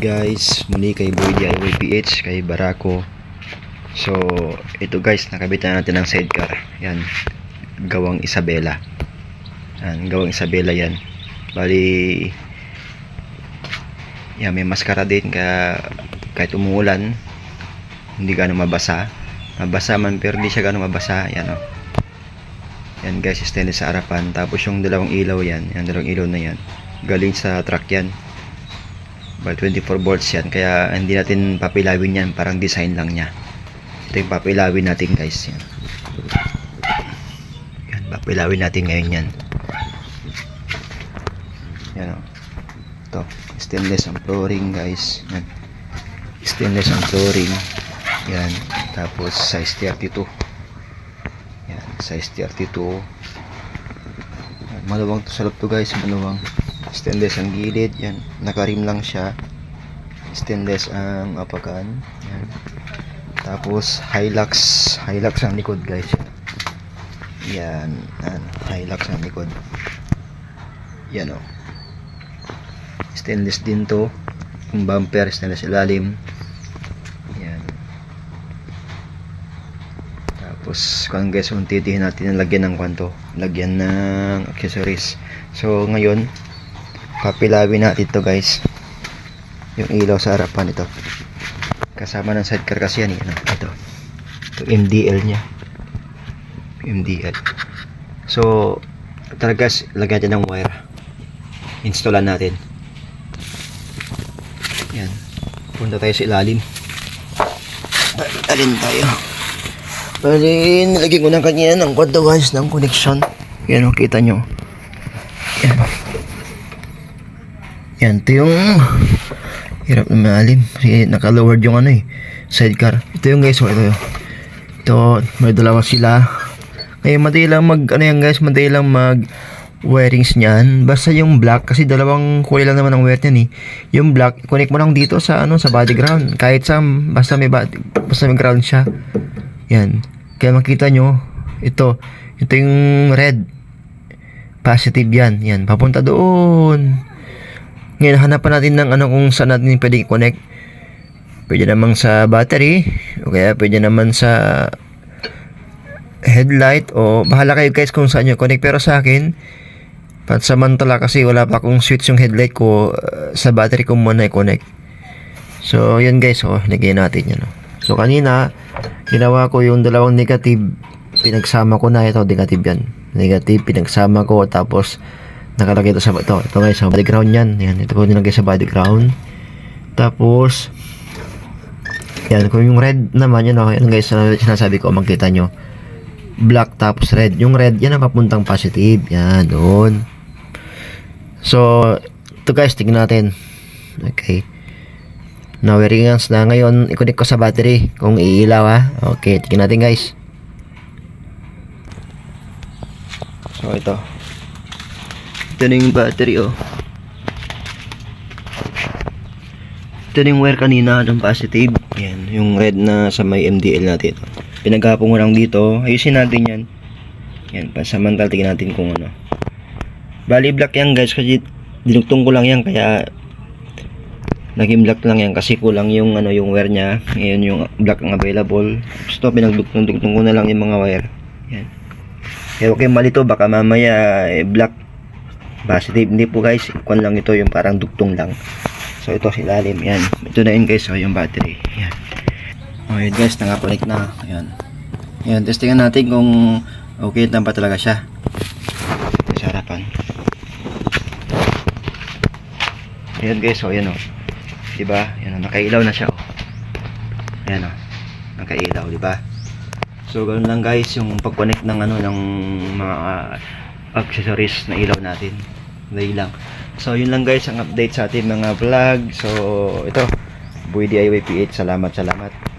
guys, muli kay Boy DIY PH, kay Barako. So, ito guys, nakabit na natin ang sidecar. Yan, gawang Isabela. Yan, gawang Isabela yan. Bali, yan, may maskara din kaya kahit umuulan, hindi gano'ng mabasa. Mabasa man pero hindi siya gano'ng mabasa. Yan o. Yan guys, stainless sa harapan. Tapos yung dalawang ilaw yan, yung dalawang ilaw na yan, galing sa truck yan. By 24 volts yan. Kaya hindi natin papilawin yan. Parang design lang niya. Ito yung papilawin natin guys. Yan. Yan. Papilawin natin ngayon yan. Yan o. Ito. Stainless ang flooring guys. Yan. Stainless ang flooring. Yan. Tapos size 32. Yan. Size 32. Yan. Maluwang to sa loob to guys. Maluwang stainless ang gilid yan. Nakarim lang siya. Stainless ang apakan yan. Tapos Hilux. Hilux ang likod guys. Yan yan. Hilux ang likod. Yan o stainless din to. Yung bumper stainless ilalim. Yan. Tapos kung guys kung titihin natin lagyan ng kwanto. Lagyan ng accessories. So ngayon papilawin natin to guys. Yung ilaw sa harapan ito kasama ng sidecar kasi yan eh, ano, ito. Ito MDL nya MDL so talaga lagyan natin ng wire. Installan natin. Yan. Punta tayo sa ilalim. Alin tayo. Bali, nilagyan ko na kanya ng kwarto guys ng connection. Yan o kita nyo. Yan yan, ito yung hirap na malalim. Kasi naka-lowered yung ano eh, sidecar. Ito yung guys, oh, ito yung. Ito, may dalawa sila. Kaya madali lang mag, ano yan guys, madali lang mag wirings niyan. Basta yung black, kasi dalawang kulay lang naman ang wire niyan eh. Yung black, connect mo lang dito sa ano, sa body ground. Kahit sa, basta may body, basta may ground siya. Yan. Kaya makita nyo, ito, ito yung red. Positive yan. Yan, papunta doon. Ngayon, hanapan natin ng ano kung saan natin pwede i-connect. Pwede naman sa battery, o kaya pwede naman sa headlight, o bahala kayo guys kung saan nyo connect. Pero sa akin, pansamantala kasi wala pa akong switch yung headlight ko, uh, sa battery ko muna i-connect. So, yun guys, oh, lagyan natin yan. Oh. So, kanina, ginawa ko yung dalawang negative, pinagsama ko na ito, negative yan. Negative, pinagsama ko, tapos, nakalagay ito sa ito. Ito guys, sa body ground yan. Yan, ito ko nilagay sa body ground. Tapos, yan, kung yung red naman, yan okay. Yan guys, na sinasabi ko, makita nyo. Black tapos red. Yung red, yan ang papuntang positive. Yan, doon. So, ito guys, tingnan natin. Okay. Now, wiringans na ngayon, i-connect ko sa battery kung iilaw ha. Okay, tingnan natin guys. So, ito. Ito na yung battery, oh. Ito na yung wire kanina ng positive. Yan, yung red na sa may MDL natin. Pinaghapon ko lang dito. Ayusin natin yan. Yan, pansamantal tingnan natin kung ano. Bali black yan guys kasi dinugtong ko lang yan kaya naging black lang yan kasi kulang yung ano yung wire niya. Ngayon yung black ang available. Gusto pinagdugtong-dugtong ko na lang yung mga wire. Yan. Kaya okay malito baka mamaya eh, black positive hindi po guys ikon lang ito yung parang dugtong lang. So ito si lalim yan. Ito na yun guys so yung battery. Yan. Okay guys nakapalit na. Yan yan testingan natin kung okay na ba talaga siya. Ito sa harapan. Yan guys so yan o diba? Yan o nakailaw na siya o yan o nakailaw diba? So ganun lang guys yung pag-connect ng ano ng mga accessories na ilaw natin. Dahil lang. So yun lang guys ang update sa ating mga vlog. So ito. Boy DIY PH salamat salamat